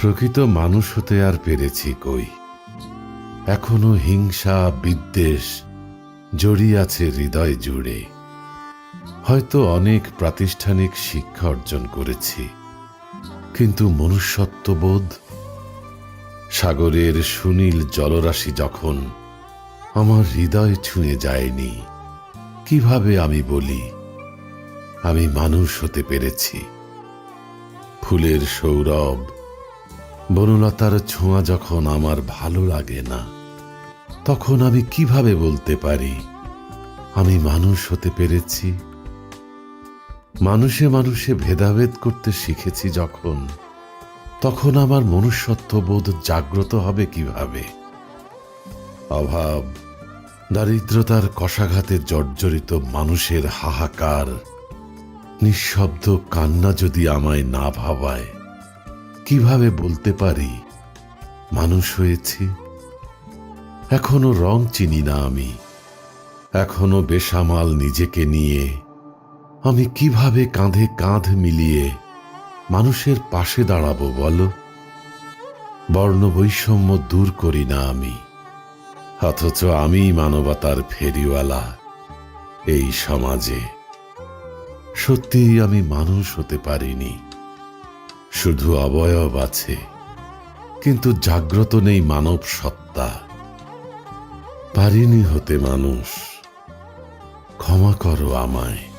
প্রকৃত মানুষ হতে আর পেরেছি কই? এখনও হিংসা, বিদ্বেষ জড়িয়ে আছে হৃদয় জুড়ে। হয়তো অনেক প্রাতিষ্ঠানিক শিক্ষা অর্জন করেছি, কিন্তু মনুষ্যত্ববোধ সাগরের সুনীল জলরাশি যখন আমার হৃদয় ছুঁয়ে যায়নি কীভাবে আমি বলি, আমি মানুষ হতে পেরেছি। ফুলের সৌরভ, বনলতার ছোঁয়া যখন আমার ভালো লাগে না, তখন আমি কীভাবে বলতে পারি, আমি মানুষ হতে পেরেছি? মানুষে মানুষে ভেদাভেদ করতে শিখেছি যখন, তখন আমার মনুষ্যত্ববোধ জাগ্রত হবে কীভাবে? অভাব দারিদ্রতার কষাঘাতে জর্জরিত মানুষের হাহাকার, নিঃশব্দ কান্না যদি আমায় না ভাবায়, কীভাবে বলতে পারি, মানুষ হয়েছি? এখনও রং চিনি না আমি, এখনও বেসামাল নিজেকে নিয়ে, আমি কীভাবে কাঁধে কাঁধ মিলিয়ে মানুষের পাশে দাঁড়াবো বলো? বর্ণ বৈষম্য দূর করি না আমি। অথচ আমি মানবতার ফেরিওয়ালা এই সমাজে। সত্যিই আমি মানুষ হতে পারিনি। শুধু অবয়ব আছে, কিন্তু জাগ্রত নেই মানব সত্তা। পারিনি হতে মানুষ, ক্ষমা করো আমায়।